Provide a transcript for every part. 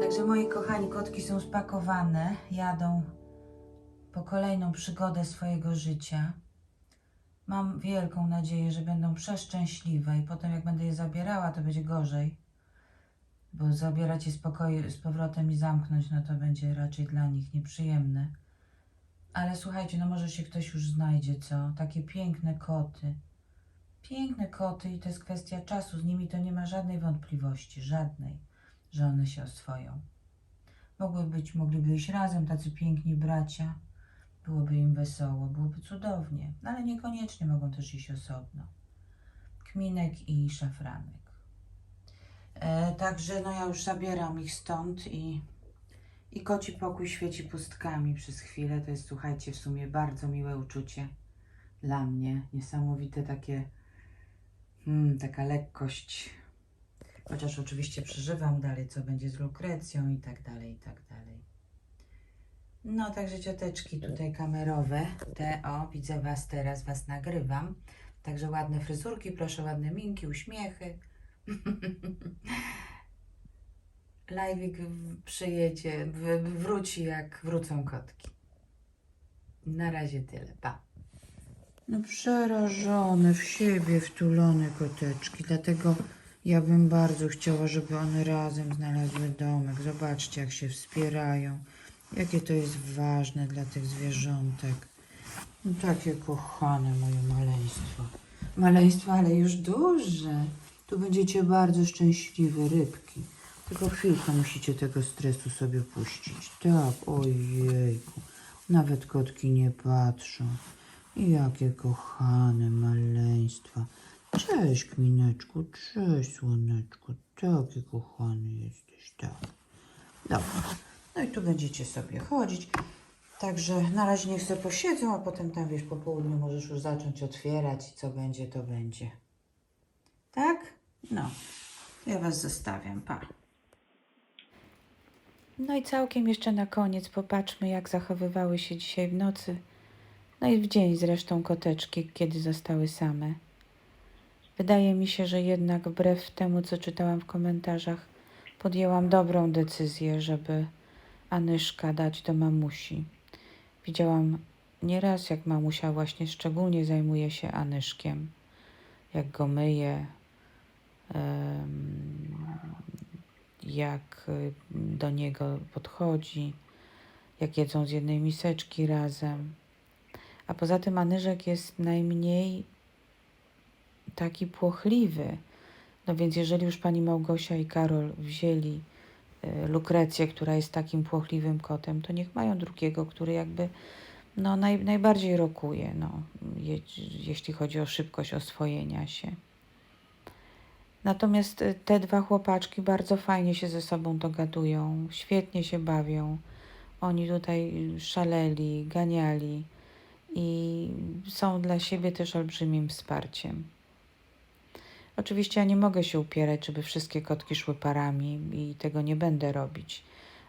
Także moi kochani, kotki są spakowane, jadą po kolejną przygodę swojego życia. Mam wielką nadzieję, że będą przeszczęśliwe i potem jak będę je zabierała, to będzie gorzej. Bo zabierać je z pokoju z powrotem i zamknąć, no to będzie raczej dla nich nieprzyjemne. Ale słuchajcie, no może się ktoś już znajdzie, co? Takie piękne koty. Piękne koty i to jest kwestia czasu. Z nimi to nie ma żadnej wątpliwości, żadnej, że one się oswoją. Mogły być, mogliby iść razem, tacy piękni bracia. Byłoby im wesoło, byłoby cudownie, no ale niekoniecznie mogą też iść osobno. Kminek i szafranek. E, także no ja już zabieram ich stąd i, i koci pokój świeci pustkami przez chwilę. To jest, słuchajcie, w sumie bardzo miłe uczucie dla mnie. Niesamowite takie, hmm, taka lekkość. Chociaż oczywiście przeżywam dalej, co będzie z Lukrecją i tak dalej, i tak dalej. No, także cioteczki tutaj kamerowe. Te, o, widzę Was teraz, Was nagrywam. Także ładne fryzurki, proszę, ładne minki, uśmiechy. Live'ik przyjedzie, wróci jak wrócą kotki. Na razie tyle, pa. No przerażone, w siebie wtulone koteczki, dlatego ja bym bardzo chciała, żeby one razem znalazły domek. Zobaczcie, jak się wspierają. Jakie to jest ważne dla tych zwierzątek. No, takie kochane moje maleństwo. Maleństwo, ale już duże. Tu będziecie bardzo szczęśliwe rybki. Tylko chwilkę musicie tego stresu sobie puścić. Tak, ojejku. Nawet kotki nie patrzą. Jakie kochane maleństwa. Cześć, Kmineczku. Cześć, Słoneczku. Taki kochany jesteś, tak. Dobra. No i tu będziecie sobie chodzić. Także na razie niech sobie posiedzą, a potem tam wiesz, po południu możesz już zacząć otwierać i co będzie, to będzie. Tak? No. Ja Was zostawiam. Pa. No i całkiem jeszcze na koniec popatrzmy, jak zachowywały się dzisiaj w nocy, no i w dzień zresztą koteczki, kiedy zostały same. Wydaje mi się, że jednak wbrew temu, co czytałam w komentarzach, podjęłam dobrą decyzję, żeby Anyszka dać do mamusi. Widziałam nieraz, jak mamusia właśnie szczególnie zajmuje się Anyszkiem, jak go myje, jak y, do niego podchodzi, jak jedzą z jednej miseczki razem. A poza tym Anyżek jest najmniej taki płochliwy. No więc jeżeli już pani Małgosia i Karol wzięli y, Lukrecję, która jest takim płochliwym kotem, to niech mają drugiego, który jakby no, naj, najbardziej rokuje, no, je, jeśli chodzi o szybkość oswojenia się. Natomiast y, te dwa chłopaczki bardzo fajnie się ze sobą dogadują, świetnie się bawią. Oni tutaj szaleli, ganiali i są dla siebie też olbrzymim wsparciem. Oczywiście ja nie mogę się upierać, żeby wszystkie kotki szły parami i tego nie będę robić.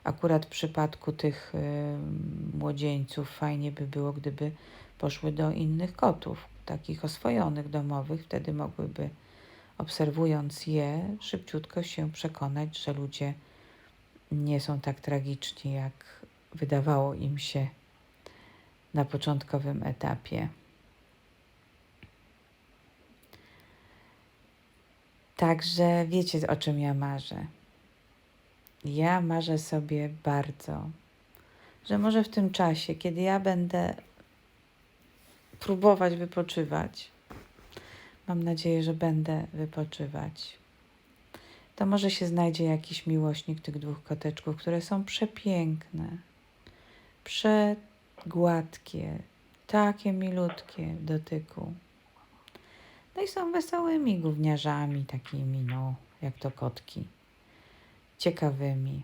Akurat w przypadku tych y, młodzieńców fajnie by było, gdyby poszły do innych kotów, takich oswojonych, domowych, wtedy mogłyby obserwując je, szybciutko się przekonać, że ludzie nie są tak tragiczni, jak wydawało im się na początkowym etapie. Także wiecie, o czym ja marzę. Ja marzę sobie bardzo, że może w tym czasie, kiedy ja będę próbować wypoczywać, Mam nadzieję, że będę wypoczywać. To może się znajdzie jakiś miłośnik tych dwóch koteczków, które są przepiękne, przegładkie, takie milutkie w dotyku. No i są wesołymi gówniarzami, takimi, no, jak to kotki, ciekawymi.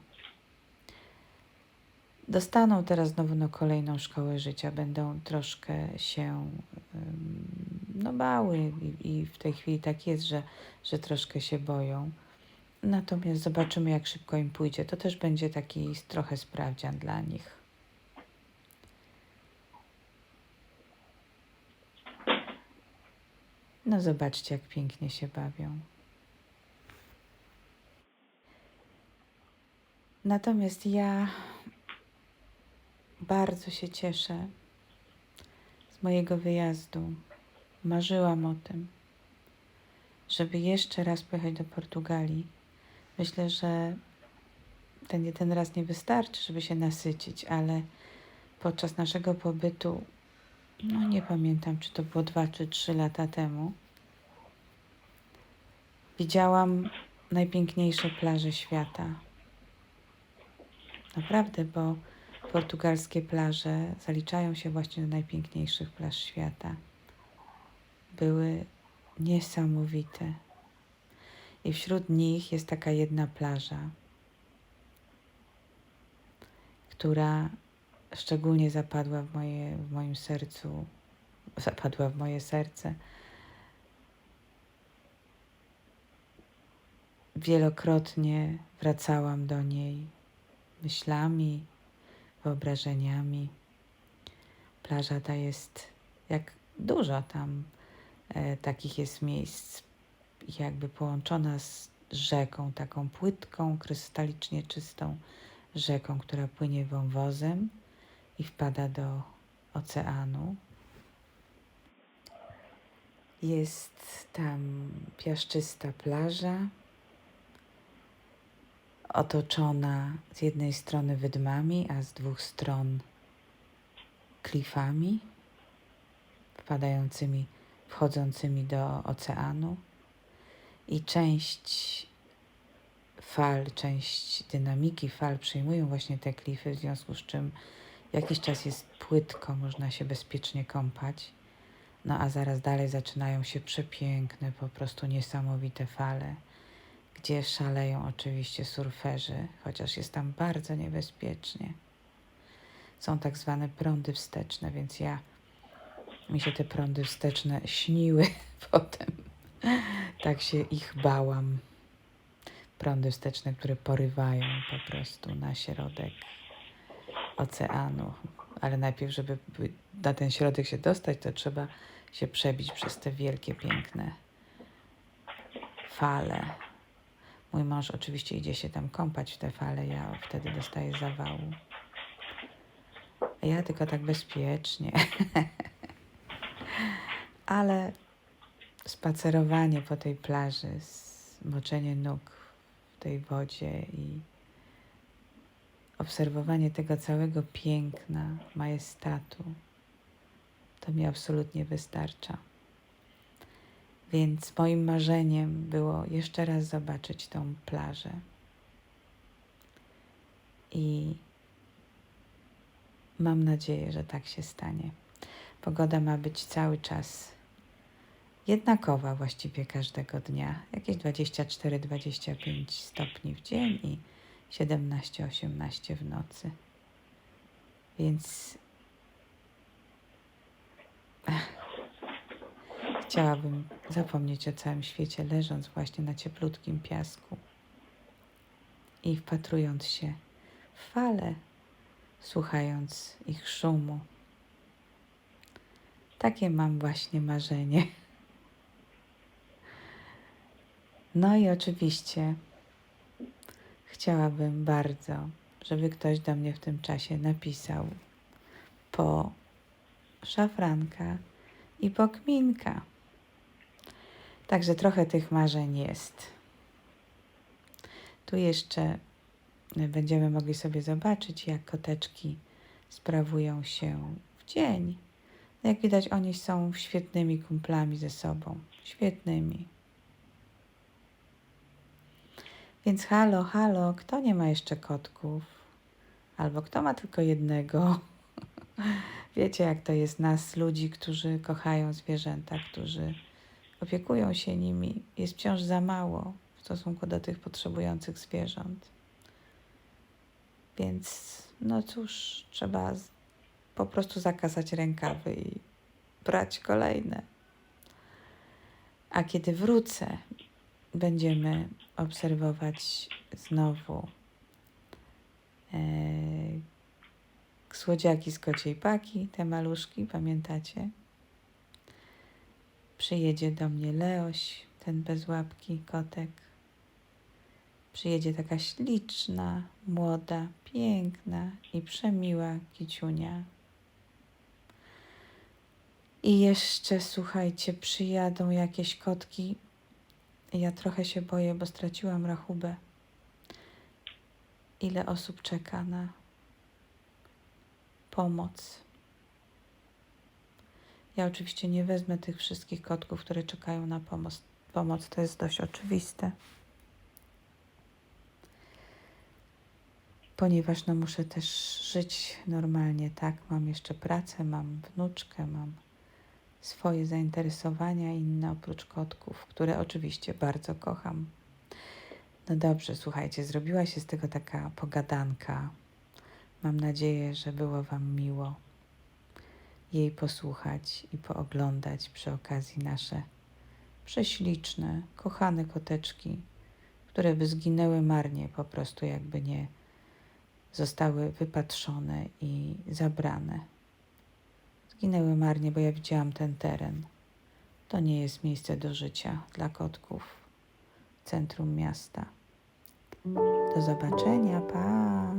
Dostaną teraz znowu na kolejną szkołę życia, będą troszkę się no, bały i, i w tej chwili tak jest, że, że troszkę się boją. Natomiast zobaczymy, jak szybko im pójdzie. To też będzie taki trochę sprawdzian dla nich. No zobaczcie, jak pięknie się bawią. Natomiast ja bardzo się cieszę z mojego wyjazdu. Marzyłam o tym, żeby jeszcze raz pojechać do Portugalii. Myślę, że ten jeden raz nie wystarczy, żeby się nasycić, ale podczas naszego pobytu no nie pamiętam, czy to było dwa czy trzy lata temu, widziałam najpiękniejsze plaże świata. Naprawdę, bo portugalskie plaże zaliczają się właśnie do najpiękniejszych plaż świata. Były niesamowite. I wśród nich jest taka jedna plaża, która szczególnie zapadła w, moje, w moim sercu, zapadła w moje serce. Wielokrotnie wracałam do niej myślami, wyobrażeniami. Plaża ta jest, jak dużo tam e, takich jest miejsc, jakby połączona z rzeką, taką płytką, krystalicznie czystą rzeką, która płynie wąwozem i wpada do oceanu. Jest tam piaszczysta plaża, otoczona z jednej strony wydmami, a z dwóch stron klifami wpadającymi, wchodzącymi do oceanu. I część fal, część dynamiki fal przejmują właśnie te klify, w związku z czym jakiś czas jest płytko, można się bezpiecznie kąpać. No a zaraz dalej zaczynają się przepiękne, po prostu niesamowite fale gdzie szaleją oczywiście surferzy, chociaż jest tam bardzo niebezpiecznie. Są tak zwane prądy wsteczne, więc ja mi się te prądy wsteczne śniły potem. Tak się ich bałam. Prądy wsteczne, które porywają po prostu na środek oceanu. Ale najpierw, żeby by- na ten środek się dostać, to trzeba się przebić przez te wielkie, piękne fale. Mój mąż oczywiście idzie się tam kąpać w te fale, ja wtedy dostaję zawału. A ja tylko tak bezpiecznie. Ale spacerowanie po tej plaży, moczenie nóg w tej wodzie i obserwowanie tego całego piękna, majestatu, to mi absolutnie wystarcza. Więc moim marzeniem było jeszcze raz zobaczyć tą plażę. I mam nadzieję, że tak się stanie. Pogoda ma być cały czas jednakowa właściwie każdego dnia. Jakieś 24-25 stopni w dzień i 17-18 w nocy. Więc Chciałabym zapomnieć o całym świecie, leżąc właśnie na cieplutkim piasku i wpatrując się w fale, słuchając ich szumu. Takie mam właśnie marzenie. No i oczywiście chciałabym bardzo, żeby ktoś do mnie w tym czasie napisał po szafranka i po kminka. Także trochę tych marzeń jest. Tu jeszcze będziemy mogli sobie zobaczyć, jak koteczki sprawują się w dzień. No Jak widać, oni są świetnymi kumplami ze sobą. Świetnymi. Więc halo, halo, kto nie ma jeszcze kotków? Albo kto ma tylko jednego? Wiecie, jak to jest nas, ludzi, którzy kochają zwierzęta, którzy opiekują się nimi, jest wciąż za mało w stosunku do tych potrzebujących zwierząt. Więc, no cóż, trzeba po prostu zakasać rękawy i brać kolejne. A kiedy wrócę, będziemy obserwować znowu e, słodziaki z kociej paki, te maluszki, pamiętacie? Przyjedzie do mnie Leoś, ten bez łapki kotek. przyjedzie taka śliczna, młoda, piękna i przemiła kiciunia. I jeszcze, słuchajcie, przyjadą jakieś kotki. Ja trochę się boję, bo straciłam rachubę. Ile osób czeka na pomoc. Ja oczywiście nie wezmę tych wszystkich kotków, które czekają na pomoc. Pomoc to jest dość oczywiste. Ponieważ no muszę też żyć normalnie, tak? Mam jeszcze pracę, mam wnuczkę, mam swoje zainteresowania inne oprócz kotków, które oczywiście bardzo kocham. No dobrze, słuchajcie, zrobiła się z tego taka pogadanka. Mam nadzieję, że było Wam miło jej posłuchać i pooglądać przy okazji nasze prześliczne, kochane koteczki, które by zginęły marnie, po prostu jakby nie zostały wypatrzone i zabrane. Zginęły marnie, bo ja widziałam ten teren. To nie jest miejsce do życia dla kotków centrum miasta. Do zobaczenia, pa!